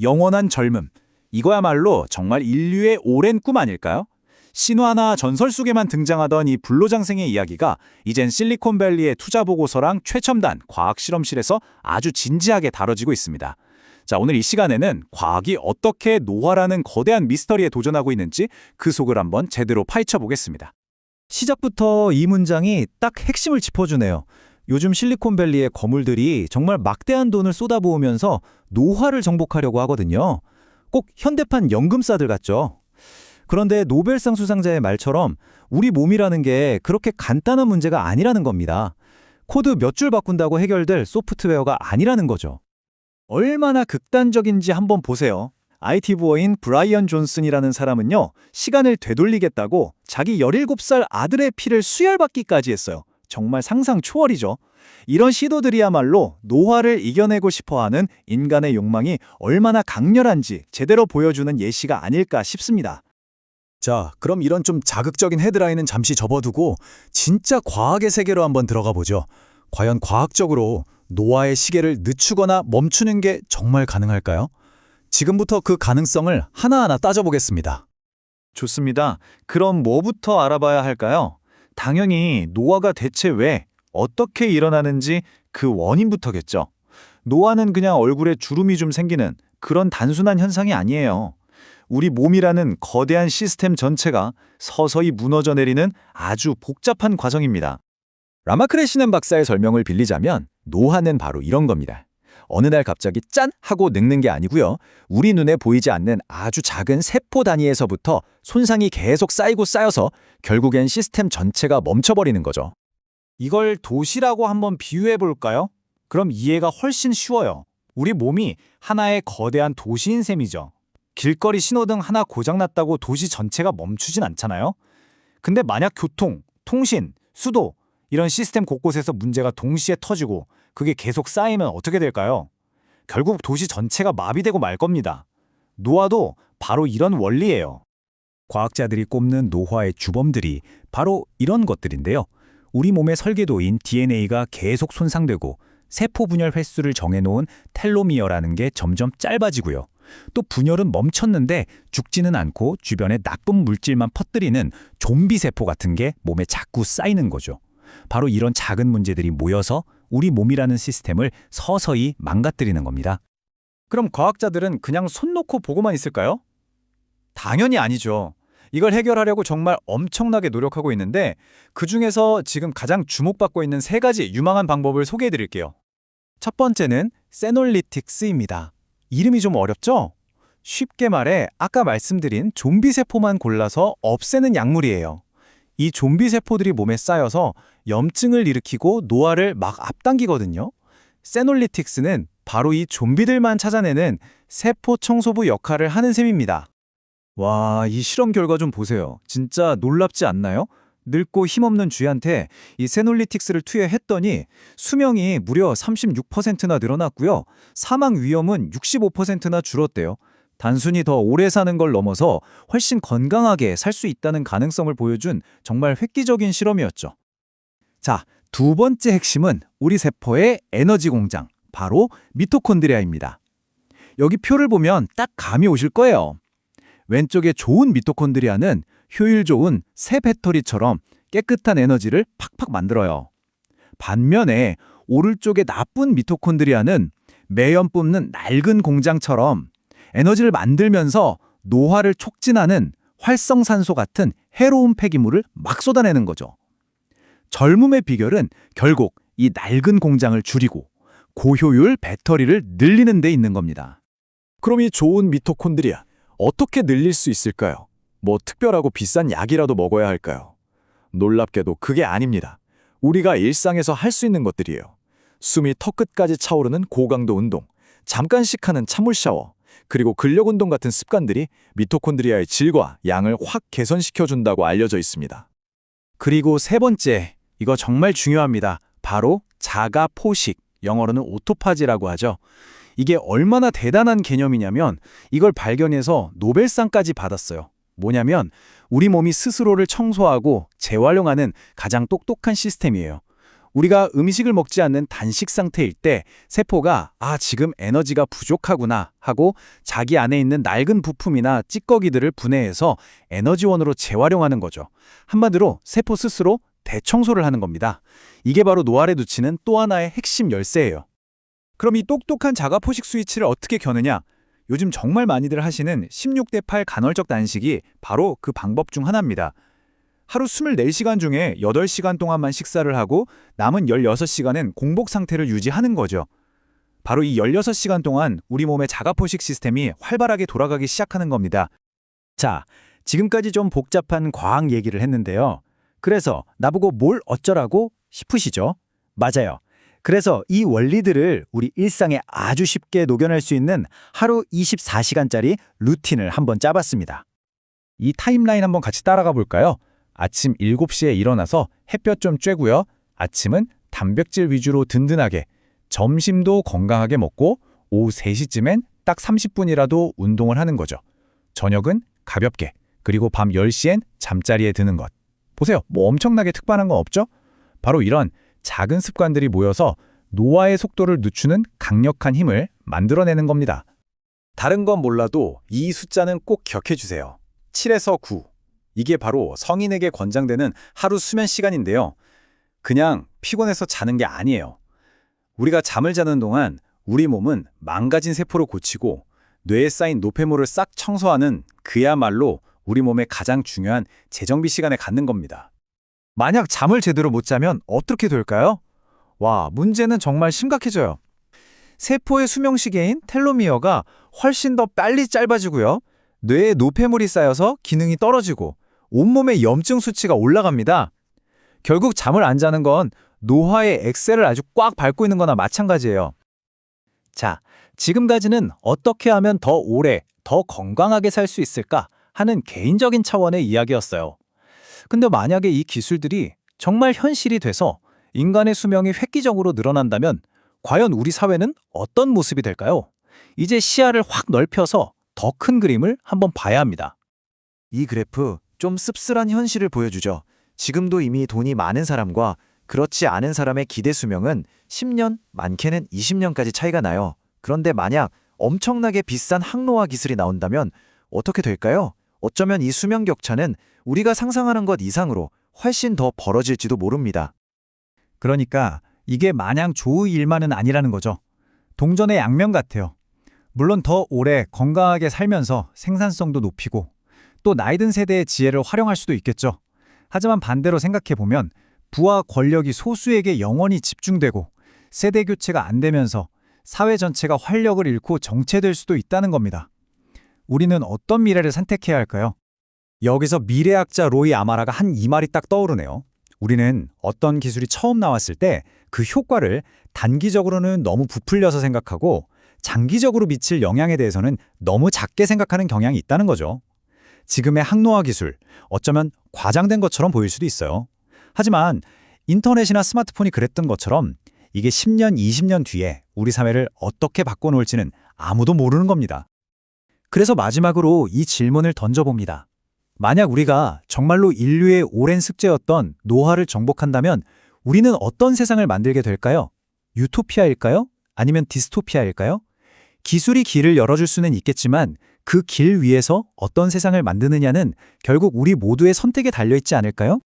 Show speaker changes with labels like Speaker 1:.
Speaker 1: 영원한 젊음. 이거야말로 정말 인류의 오랜 꿈 아닐까요? 신화나 전설 속에만 등장하던 이 불로장생의 이야기가 이젠 실리콘밸리의 투자 보고서랑 최첨단 과학 실험실에서 아주 진지하게 다뤄지고 있습니다. 자, 오늘 이 시간에는 과학이 어떻게 노화라는 거대한 미스터리에 도전하고 있는지 그 속을 한번 제대로 파헤쳐 보겠습니다.
Speaker 2: 시작부터 이 문장이 딱 핵심을 짚어주네요. 요즘 실리콘밸리의 거물들이 정말 막대한 돈을 쏟아부으면서 노화를 정복하려고 하거든요. 꼭 현대판 연금사들 같죠. 그런데 노벨상 수상자의 말처럼 우리 몸이라는 게 그렇게 간단한 문제가 아니라는 겁니다. 코드 몇 줄 바꾼다고 해결될 소프트웨어가 아니라는 거죠.
Speaker 3: 얼마나 극단적인지 한번 보세요. IT 부어인 브라이언 존슨이라는 사람은요, 시간을 되돌리겠다고 자기 17살 아들의 피를 수혈받기까지 했어요. 정말 상상 초월이죠. 이런 시도들이야말로 노화를 이겨내고 싶어 하는 인간의 욕망이 얼마나 강렬한지 제대로 보여주는 예시가 아닐까 싶습니다.
Speaker 2: 자, 그럼 이런 좀 자극적인 헤드라인은 잠시 접어두고 진짜 과학의 세계로 한번 들어가 보죠. 과연 과학적으로 노화의 시계를 늦추거나 멈추는 게 정말 가능할까요? 지금부터 그 가능성을 하나하나 따져보겠습니다.
Speaker 3: 좋습니다. 그럼 뭐부터 알아봐야 할까요? 당연히 노화가 대체 왜, 어떻게 일어나는지 그 원인부터겠죠. 노화는 그냥 얼굴에 주름이 좀 생기는 그런 단순한 현상이 아니에요. 우리 몸이라는 거대한 시스템 전체가 서서히 무너져 내리는 아주 복잡한 과정입니다.
Speaker 1: 라마크레시넨 박사의 설명을 빌리자면 노화는 바로 이런 겁니다. 어느 날 갑자기 짠 하고 늙는 게 아니고요. 우리 눈에 보이지 않는 아주 작은 세포 단위에서부터 손상이 계속 쌓이고 쌓여서 결국엔 시스템 전체가 멈춰버리는 거죠.
Speaker 3: 이걸 도시라고 한번 비유해 볼까요? 그럼 이해가 훨씬 쉬워요. 우리 몸이 하나의 거대한 도시인 셈이죠. 길거리 신호등 하나 고장났다고 도시 전체가 멈추진 않잖아요. 근데 만약 교통, 통신, 수도 이런 시스템 곳곳에서 문제가 동시에 터지고 그게 계속 쌓이면 어떻게 될까요? 결국 도시 전체가 마비되고 말 겁니다. 노화도 바로 이런 원리예요.
Speaker 1: 과학자들이 꼽는 노화의 주범들이 바로 이런 것들인데요. 우리 몸의 설계도인 DNA가 계속 손상되고 세포 분열 횟수를 정해놓은 텔로미어라는 게 점점 짧아지고요. 또 분열은 멈췄는데 죽지는 않고 주변에 나쁜 물질만 퍼뜨리는 좀비 세포 같은 게 몸에 자꾸 쌓이는 거죠. 바로 이런 작은 문제들이 모여서 우리 몸이라는 시스템을 서서히 망가뜨리는 겁니다.
Speaker 3: 그럼 과학자들은 그냥 손 놓고 보고만 있을까요? 당연히 아니죠. 이걸 해결하려고 정말 엄청나게 노력하고 있는데 그 중에서 지금 가장 주목받고 있는 세 가지 유망한 방법을 소개해 드릴게요. 첫 번째는 세놀리틱스입니다. 이름이 좀 어렵죠? 쉽게 말해 아까 말씀드린 좀비 세포만 골라서 없애는 약물이에요. 이 좀비 세포들이 몸에 쌓여서 염증을 일으키고 노화를 막 앞당기거든요. 세놀리틱스는 바로 이 좀비들만 찾아내는 세포 청소부 역할을 하는 셈입니다. 와, 이 실험 결과 좀 보세요. 진짜 놀랍지 않나요? 늙고 힘없는 쥐한테 이 세놀리틱스를 투여했더니 수명이 무려 36%나 늘어났고요. 사망 위험은 65%나 줄었대요. 단순히 더 오래 사는 걸 넘어서 훨씬 건강하게 살 수 있다는 가능성을 보여준 정말 획기적인 실험이었죠. 자, 두 번째 핵심은 우리 세포의 에너지 공장, 바로 미토콘드리아입니다. 여기 표를 보면 딱 감이 오실 거예요. 왼쪽에 좋은 미토콘드리아는 효율 좋은 새 배터리처럼 깨끗한 에너지를 팍팍 만들어요. 반면에 오른쪽에 나쁜 미토콘드리아는 매연 뿜는 낡은 공장처럼 에너지를 만들면서 노화를 촉진하는 활성산소 같은 해로운 폐기물을 막 쏟아내는 거죠. 젊음의 비결은 결국 이 낡은 공장을 줄이고 고효율 배터리를 늘리는 데 있는 겁니다.
Speaker 2: 그럼 이 좋은 미토콘드리아 어떻게 늘릴 수 있을까요? 뭐 특별하고 비싼 약이라도 먹어야 할까요? 놀랍게도 그게 아닙니다. 우리가 일상에서 할 수 있는 것들이에요. 숨이 턱끝까지 차오르는 고강도 운동, 잠깐씩 하는 찬물 샤워, 그리고 근력 운동 같은 습관들이 미토콘드리아의 질과 양을 확 개선시켜 준다고 알려져 있습니다.
Speaker 3: 그리고 세 번째, 이거 정말 중요합니다. 바로 자가 포식, 영어로는 오토파지라고 하죠. 이게 얼마나 대단한 개념이냐면 이걸 발견해서 노벨상까지 받았어요. 뭐냐면 우리 몸이 스스로를 청소하고 재활용하는 가장 똑똑한 시스템이에요. 우리가 음식을 먹지 않는 단식 상태일 때 세포가 아, 지금 에너지가 부족하구나 하고 자기 안에 있는 낡은 부품이나 찌꺼기들을 분해해서 에너지원으로 재활용하는 거죠. 한마디로 세포 스스로 대청소를 하는 겁니다. 이게 바로 노알에 놓치는 또 하나의 핵심 열쇠예요. 그럼 이 똑똑한 자가 포식 스위치를 어떻게 겨느냐? 요즘 정말 많이들 하시는 16대 8 간헐적 단식이 바로 그 방법 중 하나입니다. 하루 24시간 중에 8시간 동안만 식사를 하고 남은 16시간은 공복 상태를 유지하는 거죠. 바로 이 16시간 동안 우리 몸의 자가포식 시스템이 활발하게 돌아가기 시작하는 겁니다.
Speaker 2: 자, 지금까지 좀 복잡한 과학 얘기를 했는데요. 그래서 나보고 뭘 어쩌라고 싶으시죠? 맞아요. 그래서 이 원리들을 우리 일상에 아주 쉽게 녹여낼 수 있는 하루 24시간짜리 루틴을 한번 짜봤습니다.
Speaker 3: 이 타임라인 한번 같이 따라가 볼까요? 아침 7시에 일어나서 햇볕 좀 쬐고요. 아침은 단백질 위주로 든든하게, 점심도 건강하게 먹고 오후 3시쯤엔 딱 30분이라도 운동을 하는 거죠. 저녁은 가볍게, 그리고 밤 10시엔 잠자리에 드는 것. 보세요. 뭐 엄청나게 특별한 건 없죠? 바로 이런 작은 습관들이 모여서 노화의 속도를 늦추는 강력한 힘을 만들어내는 겁니다. 다른 건 몰라도 이 숫자는 꼭 기억해 주세요. 7에서 9. 이게 바로 성인에게 권장되는 하루 수면 시간인데요. 그냥 피곤해서 자는 게 아니에요. 우리가 잠을 자는 동안 우리 몸은 망가진 세포를 고치고 뇌에 쌓인 노폐물을 싹 청소하는 그야말로 우리 몸의 가장 중요한 재정비 시간에 갖는 겁니다. 만약 잠을 제대로 못 자면 어떻게 될까요? 와, 문제는 정말 심각해져요. 세포의 수명 시계인 텔로미어가 훨씬 더 빨리 짧아지고요. 뇌에 노폐물이 쌓여서 기능이 떨어지고 온몸의 염증 수치가 올라갑니다. 결국 잠을 안 자는 건 노화의 엑셀을 아주 꽉 밟고 있는 거나 마찬가지예요.
Speaker 2: 자, 지금까지는 어떻게 하면 더 오래, 더 건강하게 살 수 있을까 하는 개인적인 차원의 이야기였어요. 근데 만약에 이 기술들이 정말 현실이 돼서 인간의 수명이 획기적으로 늘어난다면 과연 우리 사회는 어떤 모습이 될까요? 이제 시야를 확 넓혀서 더 큰 그림을 한번 봐야 합니다.
Speaker 4: 이 그래프 좀 씁쓸한 현실을 보여주죠. 지금도 이미 돈이 많은 사람과 그렇지 않은 사람의 기대 수명은 10년, 많게는 20년까지 차이가 나요. 그런데 만약 엄청나게 비싼 항노화 기술이 나온다면 어떻게 될까요? 어쩌면 이 수명 격차는 우리가 상상하는 것 이상으로 훨씬 더 벌어질지도 모릅니다.
Speaker 3: 그러니까 이게 마냥 좋은 일만은 아니라는 거죠. 동전의 양면 같아요. 물론 더 오래 건강하게 살면서 생산성도 높이고 또 나이 든 세대의 지혜를 활용할 수도 있겠죠. 하지만 반대로 생각해 보면 부와 권력이 소수에게 영원히 집중되고 세대 교체가 안 되면서 사회 전체가 활력을 잃고 정체될 수도 있다는 겁니다. 우리는 어떤 미래를 선택해야 할까요? 여기서 미래학자 로이 아마라가 한 이 말이 딱 떠오르네요. 우리는 어떤 기술이 처음 나왔을 때 그 효과를 단기적으로는 너무 부풀려서 생각하고 장기적으로 미칠 영향에 대해서는 너무 작게 생각하는 경향이 있다는 거죠. 지금의 항노화 기술, 어쩌면 과장된 것처럼 보일 수도 있어요. 하지만 인터넷이나 스마트폰이 그랬던 것처럼 이게 10년, 20년 뒤에 우리 사회를 어떻게 바꿔놓을지는 아무도 모르는 겁니다. 그래서 마지막으로 이 질문을 던져봅니다. 만약 우리가 정말로 인류의 오랜 숙제였던 노화를 정복한다면 우리는 어떤 세상을 만들게 될까요? 유토피아일까요? 아니면 디스토피아일까요? 기술이 길을 열어줄 수는 있겠지만 그 길 위에서 어떤 세상을 만드느냐는 결국 우리 모두의 선택에 달려있지 않을까요?